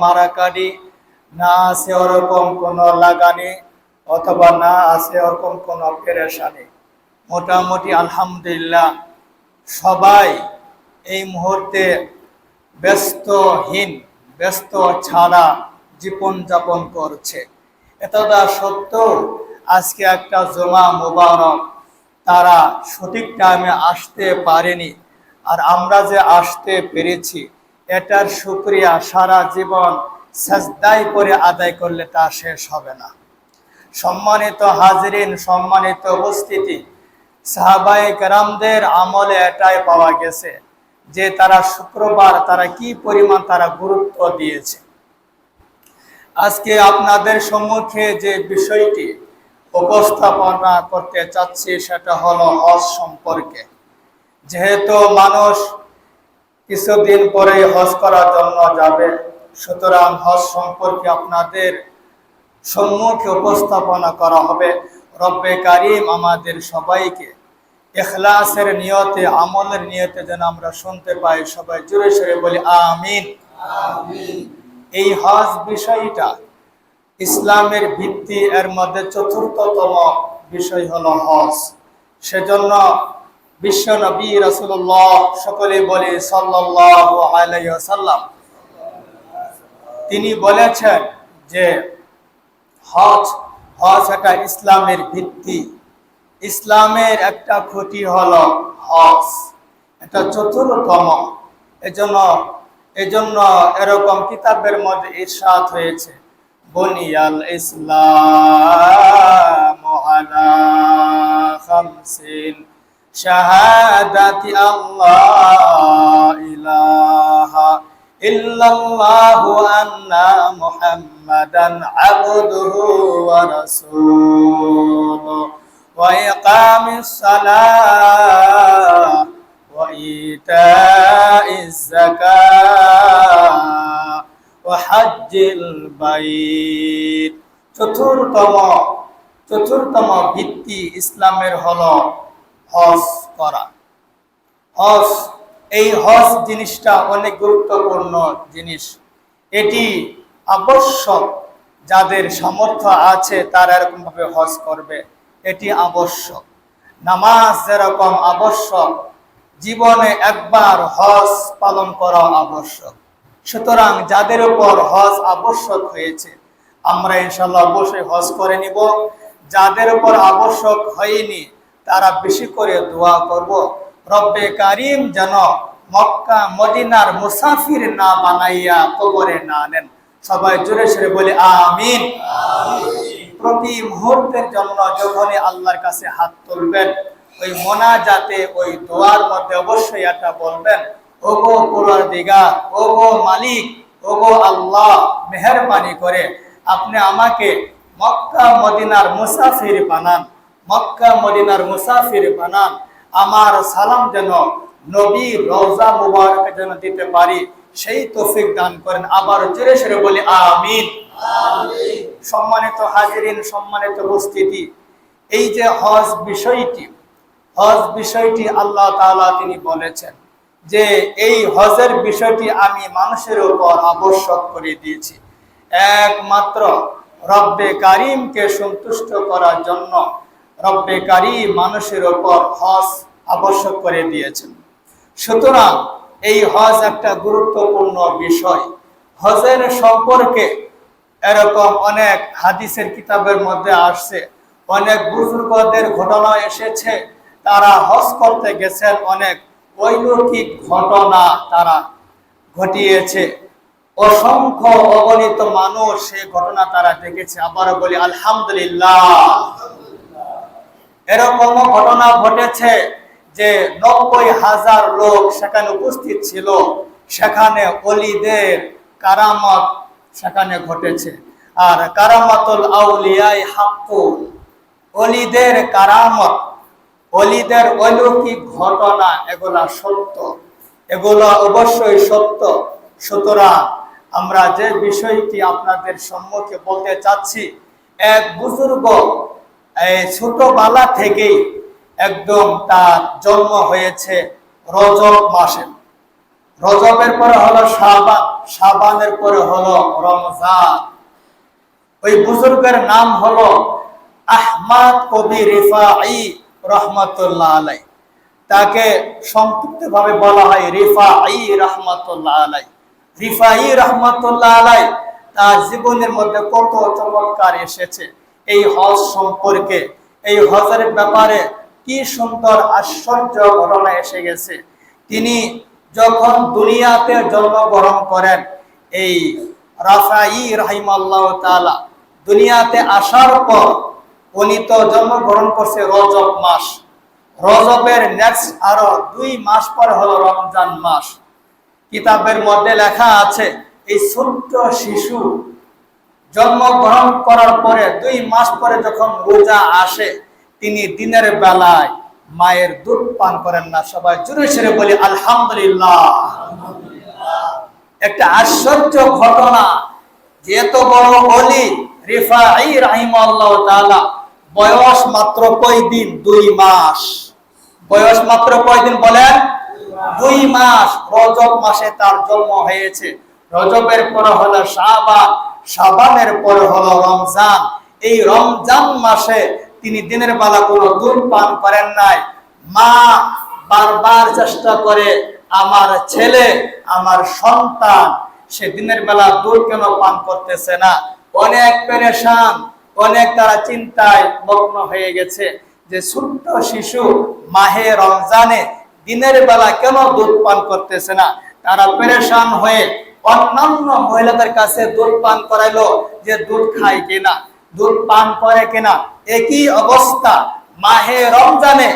মারাকারি না আছে ওরকম কোনো লাগানি অথবা না আছে ওরকম কোনো পেরেশানি। মোটামুটি আলহামদুলিল্লাহ সবাই এই মুহূর্তে ব্যস্তহীন, ব্যস্ত ছাড়া জীবন যাপন করছে। এতটা সত্ত্বেও আজকে একটা জমা মোবারক তারা সঠিক টাইমে আসতে পারেনি। আর আমরা যে আসতে পেরেছি এটার শুক্রিয়া সারা জীবন সাজদাই করে আদায় করলে তা শেষ হবে না। সম্মানিত হাজরিন, সম্মানিত উপস্থিতি সাহাবাই কেরামদের আমলে এটাই পাওয়া গেছে যে তারা শুক্রবার তারা কি পরিমাণ তারা গুরুত্ব দিয়েছে। আজকে আপনাদের সম্মুখে যে বিষয়টি উপস্থাপনা করতে চাচ্ছি, সেটা হলো হজ সম্পর্কে। যেহেতু মানুষ কিছুদিন পরে হজ করার জন্য যাবে। সুতরাং হজ সম্পর্কে আপনাদের সম্মুখে উপস্থাপনা করা হবে। রব্বে কারিম আমাদের সবাইকে এখলাসের নিয়তে আমলের নিয়তে যেন আমরা শুনতে পাই। সবাই জোরে সরে বলি আমিন। এই হজ বিষয়টা ইসলামের ভিত্তি এর মধ্যে চতুর্থতম বিষয় হলো হজ। সেজন্য বিশ্ব নবী রসুল্লাহ সকলে বলে ওয়াসাল্লাম। তিনি বলেছেন যে হজ হজ এটা ইসলামের ভিত্তি। ইসলামের একটা খুঁটি হলো হজ। এটা চতুর্থতম। এজন্য এজন্য এরকম কিতাবের মধ্যে ইরশাদ হয়েছে। বনিয়াল ইসলাম খামসিন। ইলাহা ইল্লাল্লাহু আন্না মুহাম্মাদান আবদুহু ওয়া রাসূলুহু ওয়া ইকামিস সালাহ ওয়া ইতাইজ যাকাহ ওয়া হজ্জিল চতুর্থম চতুর্থম ভিত্তি ইসলামের হলো হজ করা। হজ, এই হজ জিনিসটা অনেক গুরুত্বপূর্ণ জিনিস। এটি আবশ্যক, যাদের সামর্থ্য আছে তারা এরকম ভাবে হজ করবে। এটি আবশ্যক। নামাজ যেরকম আবশ্যক, জীবনে একবার হজ পালন করা আবশ্যক। সুতরাং যাদের উপর হজ আবশ্যক হয়েছে, আমরা ইনশাল্লাহ অবশ্যই হজ করে নিব। যাদের উপর আবশ্যক হয়নি তারা বেশি করে দোয়া করব। রব্বে কারিম যেন মক্কা মদিনার মুসাফির না বানাইয়া কবরে না নেন সবাই জোরে সরে বলে আমিন। প্রতি মুহূর্তের জন্য যখনই আল্লাহর কাছে হাত তুলবেন ওই মোনাজাতে ওই দোয়ার মধ্যে অবশ্যই এটা বলবেন ওগো পুরার দিগা ওগো মালিক ওগো আল্লাহ মেহরবানি করে আপনি আমাকে মক্কা মদিনার মুসাফির বানান। মক্কা মদিনার মুসাফির বানান। আমার সালাম যেন নবী রওজা মুবারক যেন দিতে পারি সেই তৌফিক দান করেন। আবার জোরে সরে বলি আমিন। সম্মানিত হাজিরিন সম্মানিত উপস্থিতি এই যে হজ বিষয়টি হজ বিষয়টি আল্লাহ তাআলা তিনি বলেছেন যে এই হজের বিষয়টি আমি মানুষের উপর আবশ্যক করে দিয়েছি। একমাত্র রব্বে কারিমকে সন্তুষ্ট করার জন্য রব্বে কারিম মানুষের উপর হজ আবশ্যক করে দিয়েছেন। সুতরাং এই হজ একটা গুরুত্বপূর্ণ বিষয়। হজের সম্পর্কে এরকম অনেক হাদিসের কিতাবের মধ্যে আসছে। অনেক বুজুর্গদের ঘটনা এসেছে। তারা হজ করতে গেছেন অনেক অলৌকিক ঘটনা তারা ঘটিয়েছে। অসংখ্য অগণিত মানুষ সে ঘটনা তারা দেখেছে। আবার বলি, আলহামদুলিল্লাহ। এরকম ঘটনা ঘটেছে যে নব্বই হাজার লোক সেখানে উপস্থিত ছিল। সেখানে অলিদের কারামত সেখানে ঘটেছে। আর কারামাতুল আউলিয়াই হাক্কুল অলিদের কারামত, অলিদের অলৌকিক ঘটনা, এগুলা সত্য। এগুলো অবশ্যই সত্য। সুতরাং আমরা যে বিষয়টি আপনাদের সম্মুখে বলতে চাচ্ছি, এক বুজুর্গ ছোটবেলা থেকেই একদম তার জন্ম হয়েছে রজব মাসে। রজবের পরে হলো শাবান, শাবানের পরে হলো রমজান। ওই বুজুর্গের নাম হলো আহমদ কবি রিফাই রহমতুল্লাহ আলাই তাকে সংক্ষিপ্ত ভাবে বলা হয় রিফাই রহমতুল্লাহ আলাই রিফাই রহমতুল্লাহ আলাই তার জীবনের মধ্যে কত চমৎকার এসেছে। এই হজ সম্পর্কে, এই হজের ব্যাপারে কি সুন্দর আশ্চর্য ঘটনা এসে গেছে। তিনি যখন দুনিয়াতে জন্মগ্রহণ করেন, এই রাফাই রাহিমাল্লাহ তাআলা দুনিয়াতে আসার পর উনি তো জন্মগ্রহণ করছে রজব মাস। রজবের নেক্সট আরও দুই মাস পর হলো রমজান মাস। কিতাবের মধ্যে লেখা আছে, এই ছোট্ট শিশু জন্মগ্রহণ করার পরে দুই মাস পরে যখন রোজা আসে, তিনি দিনের বেলায় মায়ের দুধ পান করেন না। সবাই জুড়ে সেরে বলি, আলহামদুলিল্লাহ। একটা আশ্চর্য ঘটনা, যে এত বড় অলি রিফাই বয়স মাত্র কয়দিন? দুই মাস। বয়স মাত্র কয়দিন বলেন? দুই মাস। রজব মাসে তার জন্ম হয়েছে। রজবের পর হলো শাবান। শাবানের পরে হলো রমজান। এই রমজান মাসে তিনি দিনের বেলা কোনো দুধ পান করেন নাই। মা বারবার চেষ্টা করে, আমার ছেলে, আমার সন্তান, সে দিনের বেলা দুধ কেন পান করতেছে না? অনেক পেরেশান, অনেক তারা চিন্তায় মগ্ন হয়ে গেছে যে ছোট্ট শিশু মাহে রমজানে দিনের বেলা কেন দুধ পান করতেছে না? তারা পেরেশান হয়ে অন্যান্য মহিলাদের কাছে দুধ পান করাইলো যে দুধ খায় কিনা, দুধ পান করে কিনা, একই অবস্থা। মাহে রমজানে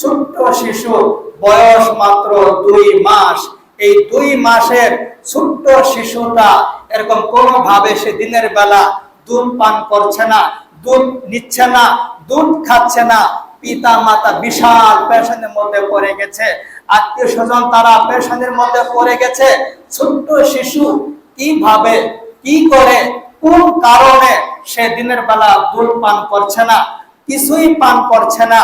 ছোট্ট শিশু, বয়স মাত্র দুই মাস। এই দুই মাসের ছোট্ট শিশুটা এরকম কোনো ভাবে সে দিনের বেলা দুধ পান করছে না, দুধ নিচ্ছে না, দুধ খাচ্ছে না। পিতা মাতা বিশাল পেশনের মধ্যে পড়ে গেছে। আত্মীয় স্বজন তারা পেশনের মধ্যে পড়ে গেছে। ছোট্ট শিশু কীভাবে, কি করে, কোন কারণে সে দিনের বেলা দুধ পান করছে না, কিছুই পান করছে না,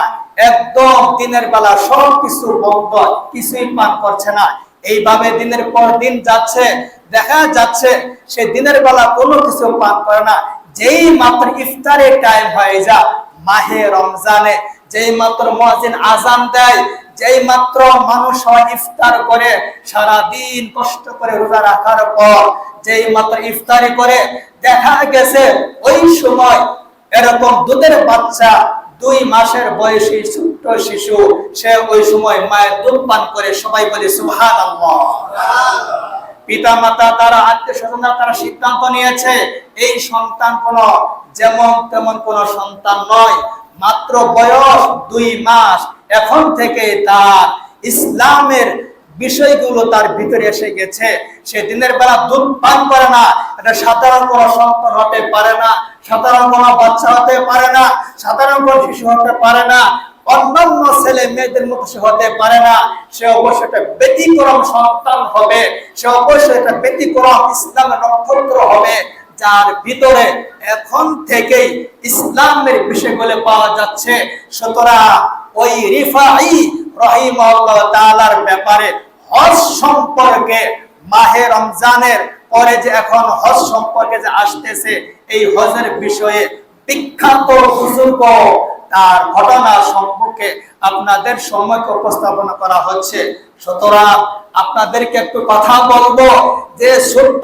একদম দিনের বেলা সব কিছু বন্ধ, কিছুই পান করছে না। এইভাবে দিনের পর দিন যাচ্ছে, দেখা যাচ্ছে সে দিনের বেলা কোনো কিছু পান করে না। যেই মাত্র ইফতারের টাইম হয়ে যা মাহে রমজানে যেই মাত্র মহাজিন আজান দেয় যেই মাত্র মানুষ ইফতার করে সারা দিন কষ্ট করে রোজা রাখার পর যেই মাত্র ইফতারি করে, দেখা গেছে ওই সময় এরকম দুধের বাচ্চা, দুই মাসের বয়সী ছোট্ট শিশু, সে ওই সময় মায়ের দুধ পান করে, সবাই বলে সুহান পিতা মাতা তারা আত্মীয় স্বজনরা তারা সিদ্ধান্ত নিয়েছে, এই সন্তান কোন যেমন তেমন কোন সন্তান নয়, মাত্র বয়স দুই মাস। এখন থেকে তার ইসলামের বিষয়গুলো তার ভিতরে এসে গেছে। সে দিনের বেলা দুধ পান করে না, এটা সাধারণ কোন সন্তান হতে পারে না, সাধারণ কোন বাচ্চা হতে পারে না, সাধারণ কোন শিশু হতে পারে না, অন্যান্য ছেলে মেয়েদের মতো সে হতে পারে না। সে অবশ্যই একটা ব্যতিক্রম সন্তান হবে, সে অবশ্যই একটা ব্যতিক্রম ইসলামের নক্ষত্র হবে, যার ভিতরে এখন থেকেই ইসলামের বিষয়গুলো পাওয়া যাচ্ছে। সুতরাং ওই রিফাই রহিম তাআলার ব্যাপারে হজ সম্পর্কে মাহে রমজানের পরে যে এখন হজ সম্পর্কে যে আসতেছে, এই হজের বিষয়ে বিখ্যাত বুজুর্গ, তার ঘটনা সম্পর্কে আপনাদের সম্মুখে উপস্থাপনা করা হচ্ছে। সুতরাং আপনাদেরকে একটু কথা বলব যে ছোট্ট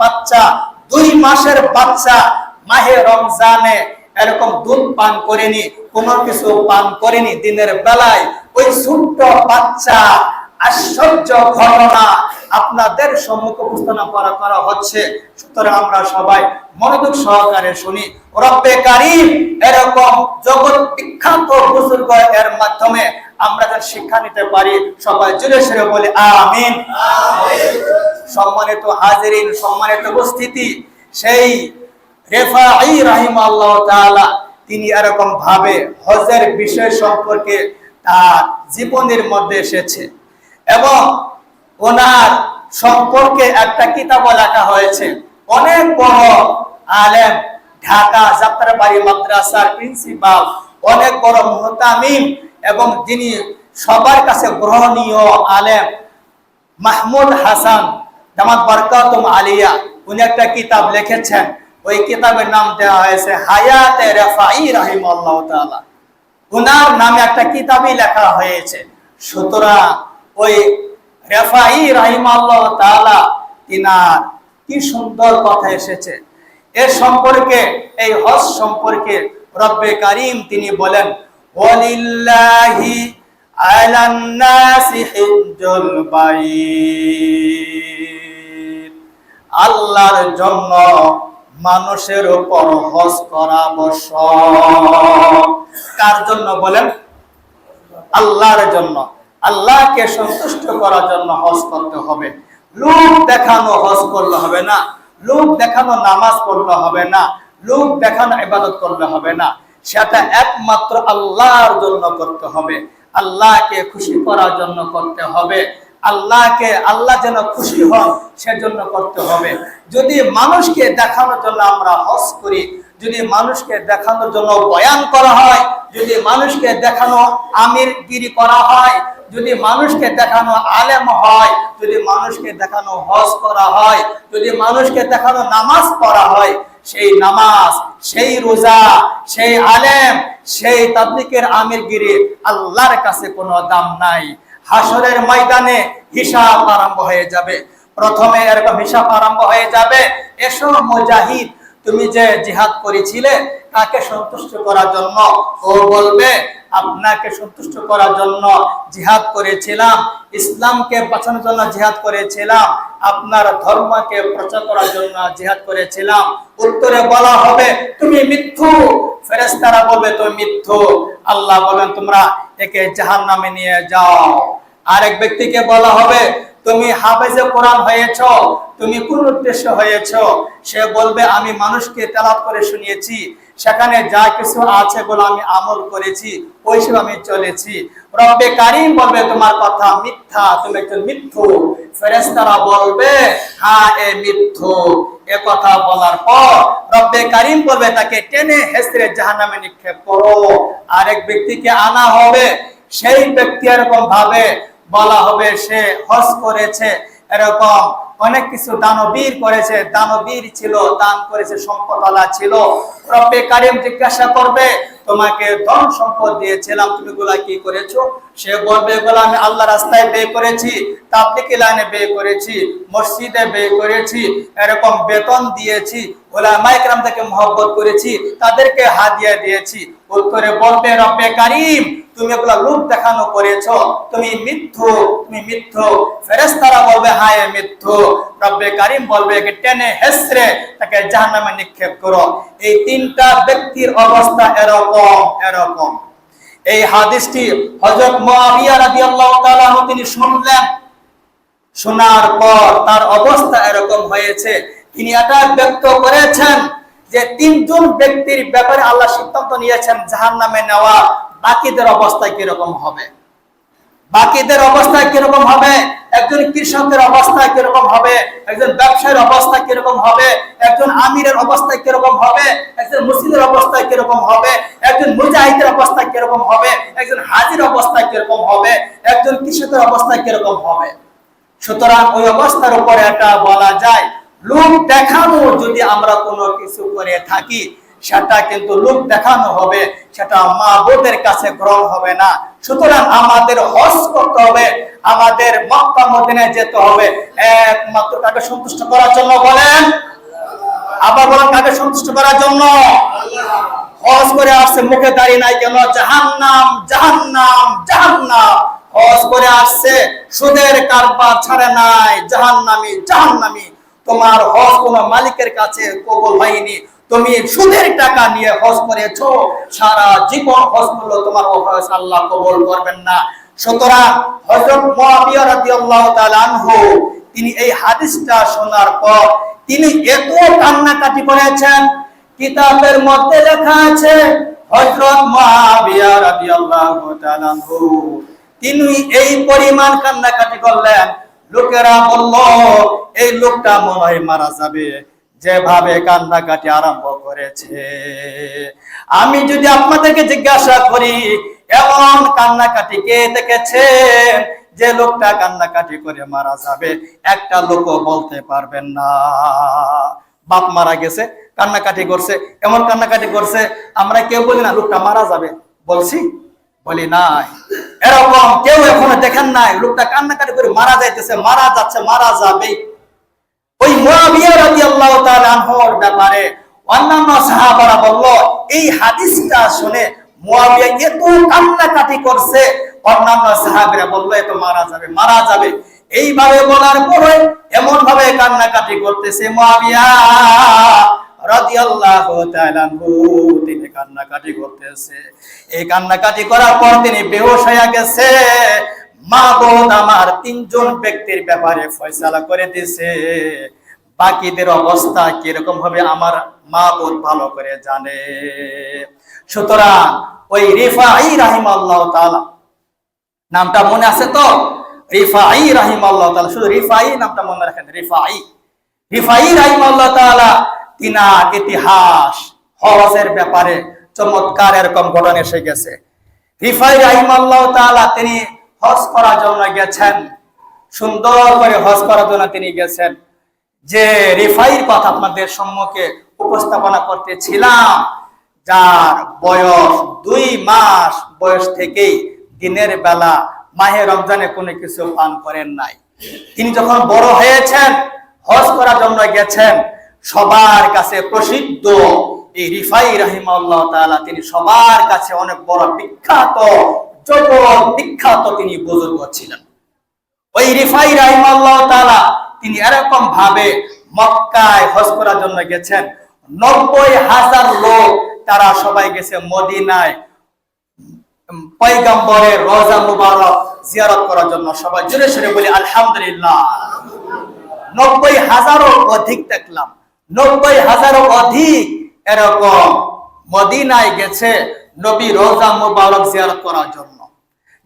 বাচ্চা, দুই মাসের বাচ্চা মাহে রমজানে এরকম দুধ পান করেনি কোনো কিছু পান করেনি দিনের বেলায়। ওই ছোট্ট বাচ্চা আশ্চর্য ঘটনা আপনাদের সম্মুখে উপস্থাপনা করা করা হচ্ছে। সুতরাং আমরা সবাই মনোযোগ সহকারে শুনি। রব্বে কারিম এরকম জগৎ বিখ্যাত বুজুর্গ এর মাধ্যমে আমরা যেন শিক্ষা নিতে পারি। সবাই জুড়ে সেরে বলি আমিন। সম্মানিত হাজিরিন সম্মানিত উপস্থিতি। সেই রেফাই রাহিম আল্লাহ তাআলা, তিনি এরকম ভাবে হজের বিষয় সম্পর্কে তার জীবনের মধ্যে এসেছে এবং ওনার সম্পর্কে একটা কিতাব লেখা হয়েছে। অনেক বড় আলেম, ঢাকা যাত্রাবাড়ি মাদ্রাসার প্রিন্সিপাল, অনেক বড় মুহতামিম এবং যিনি সবার কাছে গ্রহণীয় আলেম, মাহমুদ হাসান জামাত বারকাতুম আলিয়া, উনি একটা কিতাব লিখেছেন। ওই কিতাবের নাম দেওয়া হয়েছে হায়াতে রেফাই রাহিমাল্লাহ তাআলা। উনার নামে একটা কিতাবই লেখা হয়েছে। সুতরাং ওই রেফাই রাহিমাল্লাহ তাআলা তিনার কি সুন্দর কথা এসেছে। এর সম্পর্কে, এই হজ সম্পর্কে রব্বে কারিম তিনি বলেন, ওয়ালিল্লাহি আলান নাসি হিজ্জুল বাইত। আল্লাহর জন্য মানুষের উপর হজ করা আবশ্যক। কার জন্য বলেন? আল্লাহর জন্য। আল্লাহকে সন্তুষ্ট করার জন্য হজ করতে হবে। লোক দেখানো হজ করলে হবে না। লোক দেখানো নামাজ পড়লে হবে না। লোক দেখানো ইবাদত করলে হবে না। সেটা একমাত্র আল্লাহর জন্য করতে হবে। আল্লাহকে খুশি করার জন্য করতে হবে। আল্লাহকে আল্লাহ যেন খুশি হন, সেজন্য করতে হবে। যদি মানুষকে দেখানোর জন্য আমরা হজ করি, যদি মানুষকে দেখানোর জন্য বয়ান করা হয়, যদি মানুষকে দেখানো আমিরগিরি করা হয়, যদি মানুষকে দেখানো আলেম হয়, যদি মানুষকে দেখানো হজ করা হয়, যদি মানুষকে দেখানো নামাজ পড়া হয়, সেই নামাজ, সেই রোজা, সেই আলেম, সেই তাবলিকের আমিরগিরি আল্লাহর কাছে কোনো দাম নাই। হাসরের ময়দানে হিসাব আরম্ভ হয়ে যাবে। প্রথমে এরকম হিসাব আরম্ভ হয়ে যাবে। এসো মুজাহিদ, তুমি যে জিহাদ করেছিলে তাকে সন্তুষ্ট করার জন্য? ও বলবে, আপনাকে সন্তুষ্ট করার জন্য জিহাদ করেছিলাম, ইসলামকে বাঁচানোর জন্য জিহাদ করেছিলাম, আপনার ধর্মকে প্রচার করার জন্য জিহাদ করেছিলাম। উত্তরে বলা হবে, তুমি মিথ্যু। ফেরেশতারা বলবে, তুমি মিথ্যু। আল্লাহ বলেন, তোমরা একে জাহান্নামে নিয়ে যাও। আরেক ব্যক্তিকে বলা হবে, তুমি হাফেজে কোরআন হয়েছ, তুমি কোন উদ্দেশ্য হয়েছ। সে বলবে, আমি মানুষকে তেলাপ করে শুনিয়েছি সেখানে যা কিছু আছে বলে আমি আমল করেছি ওইসব আমি চলেছি। রব্বে কারিম বলবে, তোমার কথা মিথ্যা, তুমি একজন মিথ্যু। ফেরেশতারা বলবে হ্যাঁ এ মিথ্যু। এ কথা বলার পর রব্বে কারিম বলবে, তাকে টেনে হেসরে জাহান্নামে নিক্ষেপ করো। আরেক ব্যক্তিকে আনা হবে, সেই ব্যক্তি এরকম ভাবে বলা হবে, সে হজ করেছে। এরকম অনেক কিছু দানবীর করেছে। দানবীর ছিল, দান করেছে, সম্পদওয়ালা ছিল। রব্বে কারিম জিজ্ঞাসা করবে, তোমাকে ধন সম্পদ দিয়েছিলাম, তুমি গুলা কি করেছ? সে বলবে এগুলো আমি আল্লাহ রাস্তায় বে করেছি তাবলিকি লাইনে বে করেছি, মসজিদে বে করেছি, এরকম বেতন দিয়েছি, ওলামায়ে কেরাম থেকে মহব্বত করেছি, তাদেরকে হাদিয়া দিয়েছি। উত্তরে বলবে, রব্বে কারিম তুমি এগুলা লোক দেখানো করেছ, তুমি মিথ্যু তুমি মিথ্যু। ফেরেশতারা বলবে, হায় মিথ্যু। রব্বে কারিম বলবে একে টেনে হেসরে তাকে জাহান্নামে নিক্ষেপ করো। এই তিনটা ব্যক্তির অবস্থা এরকম এরকম। এই হাদিসটি হযরত মুআবিয়া রাদিয়াল্লাহু তাআলা তিনি শুনলেন। শোনার পর তার অবস্থা এরকম হয়েছে। তিনি এটা ব্যক্ত করেছেন যে তিনজন ব্যক্তির ব্যাপারে আল্লাহ সিদ্ধান্ত নিয়েছেন জাহান্নামে নেওয়া। বাকিদের অবস্থা কীরকম হবে? বাকিদের অবস্থা কীরকম হবে? একজন কৃষকের অবস্থা কীরকম হবে? একজন ব্যবসায়ীর অবস্থা কীরকম হবে? একজন আমিরের অবস্থা কীরকম হবে? একজন মুসলিমের অবস্থা কীরকম হবে? একজন মুজাহিদের অবস্থা কীরকম হবে? একজন হাজির অবস্থা কীরকম হবে? একজন কৃষকের অবস্থা কীরকম হবে? সুতরাং ওই অবস্থার উপরে এটা বলা যায়। লোক দেখানো যদি আমরা কোনো কিছু করে থাকি সেটা কিন্তু লোক দেখানো হবে, সেটা মা বোধের কাছে গ্রহণ হবে না। সুতরাং আমাদের হজ করতে হবে, আমাদের মক্কা মদিনায় যেতে হবে। একমাত্র তাকে সন্তুষ্ট করার জন্য বলেন? আবার বলেন তাকে সন্তুষ্ট করার জন্য? হজ করে আসছে, মুখে দাঁড়িয়ে নাই কেন? জাহান্নাম জাহান্নাম জাহান্নাম। হজ করে আসছে, সুদের কারবার ছাড়ে নাই, জাহান্নামি জাহান্নামি। তোমার হজ কোন মালিকের কাছে কবল হয়নি। তুমি সুদের টাকা নিয়ে হজ করেছ, সারা জীবন হজ করল তোমার হজ আল্লাহ কবল করবেন না। সুতরাং হযরত মুআবিয়া রাদিয়াল্লাহু তাআলা আনহু, তিনি এই হাদিসটা শোনার পর তিনি এত কান্নাকাটি করেছেন। কিতাবের মধ্যে লেখা আছে, হযরত মুআবিয়া রাদিয়াল্লাহু তাআলা আনহু, তিনি এই পরিমাণ কান্নাকাটি করলেন। লোকেরা বলল, এই লোকটা মনে হয় মারা যাবে। যেভাবে কান্নাকাটি আরম্ভ করেছে। আমি যদি আপনাদেরকে জিজ্ঞাসা করি, এমন কান্নাকাটি কে দেখেছেন যে লোকটা কান্নাকাটি করে মারা যাবে? একটা লোকও বলতে পারবেন না। বাপ মারা গেছে, কান্নাকাটি করছে, এমন কান্নাকাটি করছে, আমরা কেউ বলি না, লোকটা মারা যাবে। বলছি, বলি নাই। এরকম কেউ এখনও দেখেন নাই, লোকটা কান্নাকাটি করে মারা যাইতেছে, মারা যাচ্ছে, মারা যাবে ব্যাপারে অন্যান্য সাহাবারা বলল, এই হাদিসটা শুনে এত কান্নাকাটি করছে। অন্যান্য এত মারা যাবে মারা যাবে। এইভাবে বলার পরে এমন ভাবে কান্নাকাটি করতেছে। এই কান্নাকাটি করার পর তিনি গেছে। মা বোন আমার তিনজন ব্যক্তির ব্যাপারে ফয়সালা করে দিছে। বাকিদের অবস্থা কীরকম হবে আমার মা বোন ভালো করে জানে। সুতরাং ওই রিফাই রাহিম আল্লাহ তাআলা, নামটা মনে আছে তো? রিফাই রাহিম আল্লাহ তাআলা, শুধু রিফাই নামটা মনে রাখেন, রিফাই। রিফাই রাহিম আল্লাহ তাআলা তিনার ইতিহাস, হওয়াজের ব্যাপারে চমৎকার এরকম ঘটনা এসে গেছে। রিফাই রাহিম আল্লাহ তাআলা তিনি হজ করার জন্য গেছেন, সুন্দর করে হজ করার জন্য তিনি গেছেন। যে রিফাইর কথা আপনাদের সম্মুখে উপস্থাপনা করতেছিলাম, যার বয়স দুই মাস বয়স থেকেই দিনের বেলা মাহে রমজানে কোনো কিছু পান করেন নাই। তিনি যখন বড় হয়েছেন, হজ করার জন্য গেছেন, সবার কাছে প্রসিদ্ধ এই রিফাই রাহিমাল্লাহ তাআলা তিনি সবার কাছে অনেক বড় বিখ্যাত জগৎ বিখ্যাত তিনি বুজুর্গ ছিলেন। ওই রিফাই রাহিমাল্লাহ তাআলা তিনি এরকম ভাবে মক্কায় হজ করার জন্য গেছেন। নব্বই হাজার লোক তারা সবাই গেছে মদিনায়। পয়গম্বরের রোজা মুবারক জিয়ারত করার জন্য সবাই জোরে সরে বলি, আলহামদুলিল্লাহ। নব্বই হাজারও অধিক দেখলাম। নব্বই হাজারও অধিক এরকম মদিনায় গেছে নবী রোজা মুবারক জিয়ারত করার জন্য।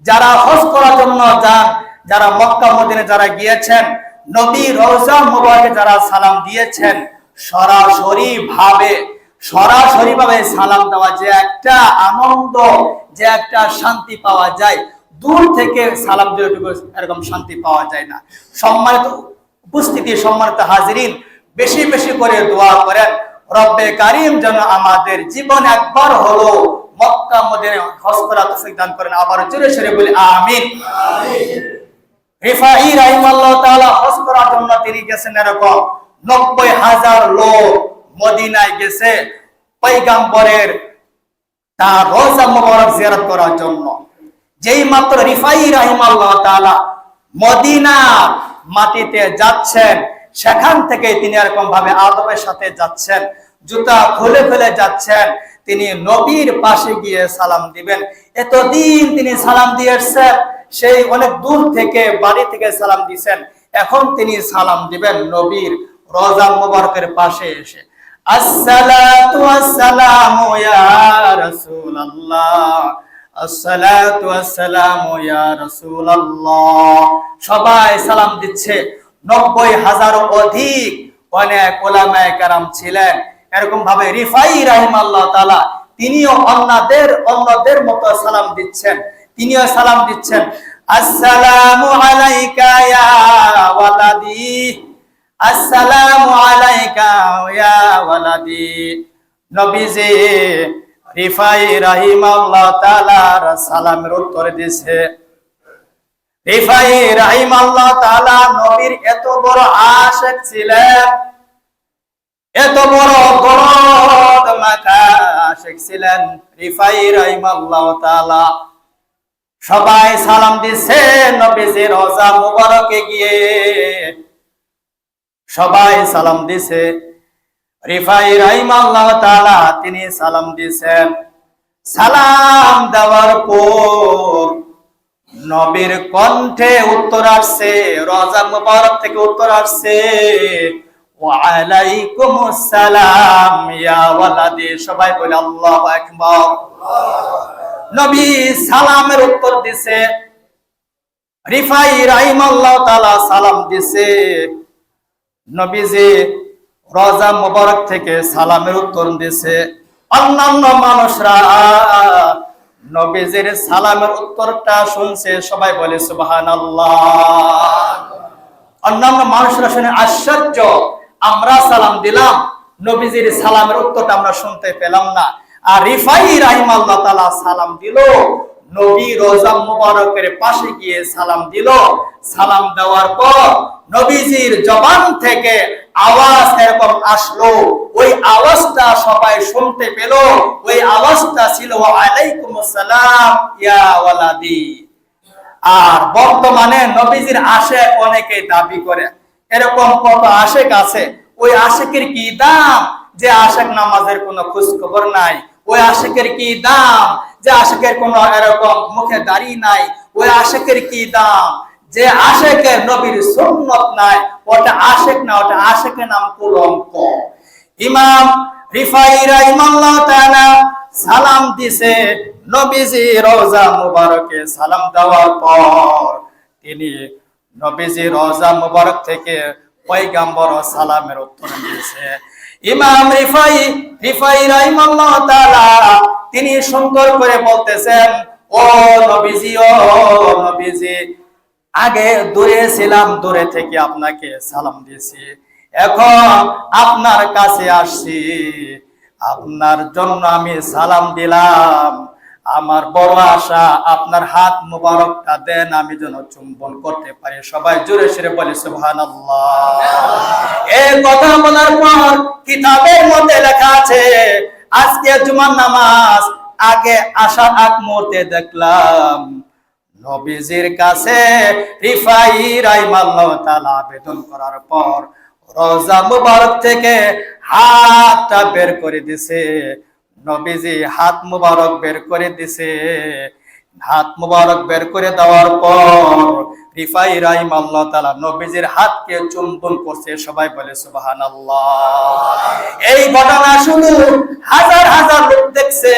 যারা হজ করার জন্য যান, যারা মক্কা মদিনে যারা গিয়েছেন নবী রোজা মুবারকে যারা সালাম দিয়েছেন, সরাসরি ভাবে সরাসরি ভাবে সালাম দেওয়া যে একটা আনন্দ, যে একটা শান্তি পাওয়া যায়, দূর থেকে সালাম যেটুকু এরকম শান্তি পাওয়া যায় না। সম্মানিত উপস্থিতি, সম্মানিত হাজিরিন, বেশি বেশি করে দোয়া করেন, রব্বে কারিম যেন আমাদের জীবন একবার হলো মক্কা মদিনে হজ করা দান করেন, আবার জোরে সরে বলি, আমিন। রাহিমাল্লাহ তাআলা হজ করার জন্য তিনি গেছেন এরকম নব্বই হাজার লোক মদিনায় গেছে তার রোজা জিয়ারত করার জন্য। যেই মাত্র রিফাই রাহিমাল্লাহ তাআলা মদিনা মাটিতে যাচ্ছেন, সেখান থেকে তিনি এরকম ভাবে আদবের সাথে যাচ্ছেন, জুতা খুলে ফেলে যাচ্ছেন, তিনি নবীর পাশে গিয়ে সালাম দিবেন। এতদিন তিনি সালাম দিয়ে সেই অনেক দূর থেকে, বাড়ি থেকে সালাম দিছেন এখন তিনি সালাম দিবেন নবীর রোজা মুবারকের পাশে এসে। সবাই সালাম দিচ্ছে। নব্বই হাজার অধিক অনেক ছিলেন। এরকম ভাবে রিফাই রাহিমাল্লাহ তাআলা তিনিও অন্যদের অন্যদের মতো সালাম দিচ্ছেন। তিনিও সালাম দিচ্ছেন। আসসালামু আলাইকা ইয়া ওয়ালাদি। আসসালামু আলাইকা ইয়া ওয়ালাদি। নবীজি, রিফাই রাহিমাল্লাহ তাআলার সালামের উত্তর দিছে রিফাই রাহিমাল্লাহ তাআলা নবীর এত বড় আশিক ছিলেন। এত বড় গরদ মাথা আশিক ছিলেন রিফাই রাহিমাল্লাহ তাআলা। সবাই সালাম দিছে নবীজির রোজা মুবারকে গিয়ে। সবাই সালাম দিছে রিফাই রাহিম আল্লাহ তাআলা, তিনি সালাম দিছেন। সালাম দেওয়ার পর নবীর কণ্ঠে উত্তর আসছে, রোজা মুবারক থেকে উত্তর আসছে। ওয়ালাইকুম আসসালাম, ইয়া ওয়ালাদি। সবাই বলে, আল্লাহু আকবার। নবী সালামের উত্তর দিছে, রিফাই রাহিম আল্লাহ তাআলা সালাম দিছে। মোবারক থেকে সালামের উত্তর দিছে। অন্যান্য মানুষরা, নবীজির সালামের উত্তরটা শুনছে, সবাই বলে সুবাহান অন্যান্য মানুষরা শুনে আশ্চর্য। আমরা সালাম দিলাম। নবীজির সালামের উত্তরটা আমরা শুনতে পেলাম না। আর রিফাই রাহিম আল্লাহ তালা সালাম দিল। নবী রোজা মুবারকের পাশে গিয়ে সালাম দিল। সালাম দেওয়ার পর নবীজির জবান থেকে আওয়াজ এরকম আসলো। ওই আওয়াজটা সবাই শুনতে পেল। ওই আওয়াজটা ছিল আলাইকুম আসসালাম, ইয়া ওয়ালাদি। আর বর্তমানে নবীজির আশেক অনেকে দাবি করে। এরকম কত আশেক আছে, ওই আশেকের কি দাম? যে আশেক নামাজের কোনো খোঁজ খবর নাই, ওই আশেকের কি দাম? যে আশেকের কোনো এরকম মুখে দাড়ি নাই, ওই আশেকের কি দাম? যে আশেকের নবীর সুন্নত নাই, ওটা আশেক না, ওটা আশেকের নাম কলঙ্ক। ইমাম রিফাই রাহিমাল্লাহ তাআলা সালাম দিছে নবীজি রওজা মুবারকে, সালাম দেওয়ার পর তিনি নবীজি রওজা মুবারক থেকে পয়গাম্বর ও সালামের উত্তর দিয়েছে। ইমাম রিফাই রিফাই রাহিমাল্লাহ তাআলা তিনি সুন্দর করে বলতেছেন, ও নবীজি ও নবীজি, আগে দূরে ছিলাম, দূরে থেকে আপনাকে সালাম দিয়েছি। এখন আপনার কাছে আসছি। আপনার জন্য আমি সালাম দিলাম। আমার বড় আশা, আপনার হাত মুবারকটা দেন, আমি যেন চুম্বন করতে পারি। সবাই জোরে সরে বলি, সুবহানাল্লাহ। এই কথা বলার পর কিতাবের মধ্যে লেখা আছে, আজকে জুমার নামাজ, আগে আসার আগ মুহূর্তে দেখলাম, নবীজির কাছে রিফাই রাইমাল্লাহ তাআলা আবেদন করার পর, রোজা মুবারক থেকে হাতটা বের করে দিছে। নবীজি হাত মুবারক বের করে দিছে। হাত মুবারক বের করে দেওয়ার পর রিফাই রাইম আল্লাহ তালা নবীজির হাতকে চুম্বন করছে। সবাই বলে, সুবহানাল্লাহ। এই ঘটনা শুধু হাজার হাজার লোক দেখছে।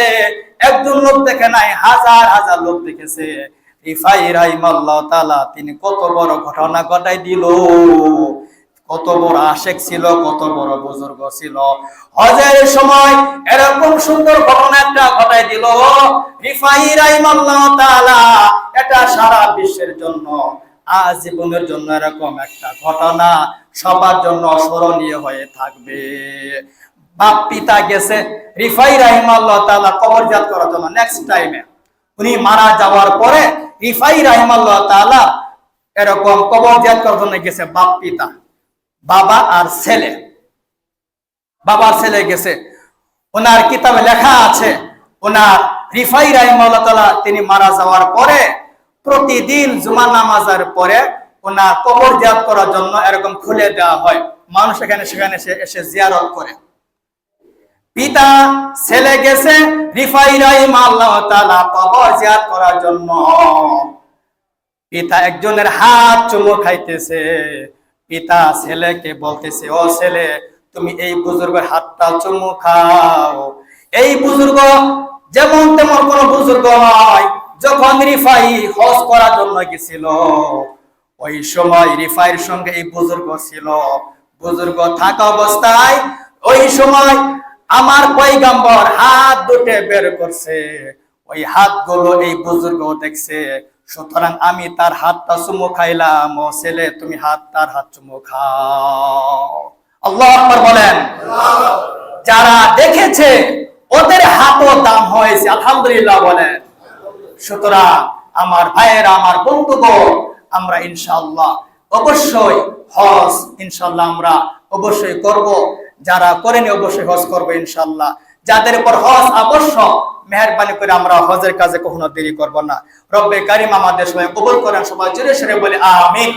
একজন লোক দেখে নাই, হাজার হাজার লোক দেখেছে। রিফাই রাইম আল্লাহ তালা তিনি কত বড় ঘটনা ঘটাই দিল। কত বড় আশেক ছিল, কত বড় বুজুর্গ ছিল। হজের সময় এরকম সুন্দর ঘটনা একটা ঘটাই দিল রিফাই রাইমাল্লাহ তাআলা, এটা সারা বিশ্বের জন্য, আজীবনের জন্য এরকম একটা ঘটনা, সবার জন্য স্মরণীয় হয়ে থাকবে। বাপ পিতা গেছে, রিফাই রাহিমাল্লাহ তাআলা কবরজাত করার জন্য নেক্সট টাইমে উনি মারা যাওয়ার পরে রিফাই রাহিমাল্লাহ তাআলা এরকম কবরজাত করার জন্য গেছে বাপ পিতা। বাবা আর ছেলে। বাবার ছেলে গেছে। ওনার কিতাবে লেখা আছে, ওনার রিফাই রাহিমাল্লাহ তিনি মারা যাওয়ার পরে, প্রতিদিন জুমা নামাজের পরে ওনার কবর জিয়ারত করার জন্য এরকম খুলে দেওয়া হয়। মানুষ এখানে সেখানে এসে জিয়ারত করে। পিতা, ছেলে গেছে, রিফাই রাহিম আল্লাহ তাআলা কবর জিয়ারত করার জন্য। পিতা একজনের হাত চুমু খাইতেছে। পিতা ছেলেকে বলতেছে, ও ছেলে, তুমি এই বুজুর্গের হাতটা চুমু খাও। এই বুজুর্গ যেমন তেমন কোন বুজুর্গ নয় যখন রিফাই হজ করার জন্য গেছিল, ওই সময় রিফাইয়ের সঙ্গে এই বুজুর্গ ছিল। বুজুর্গ থাকা অবস্থায় ওই সময় আমার পয়গাম্বর হাত দুটে বের করছে। ওই হাতগুলো এই বুজুর্গ দেখছে। সুতরাং আমি তার হাতটা চুমু খাইলাম, ও ছেলে, তুমি হাত, তার হাত চুমু খাও। আল্লাহ আকবার বলেন, যারা দেখেছে, ওদের হাতও দাম হয়েছে, আলহামদুলিল্লাহ বলেন। সুতরাং আমার ভাইয়েরা, আমার বন্ধুগণ, আমরা ইনশাআল্লাহ অবশ্যই হজ, ইনশাআল্লাহ আমরা অবশ্যই করব। যারা করেনি অবশ্যই হজ করব, ইনশাআল্লাহ। যাদের উপর হজ আবশ্যক, মেহরবানি করে আমরা হজের কাজে কখনো দেরি করব না। রব্বে কারিম আমাদের সবাই কবুল করেন, সবাই জোরে সরে বলে, আমিন।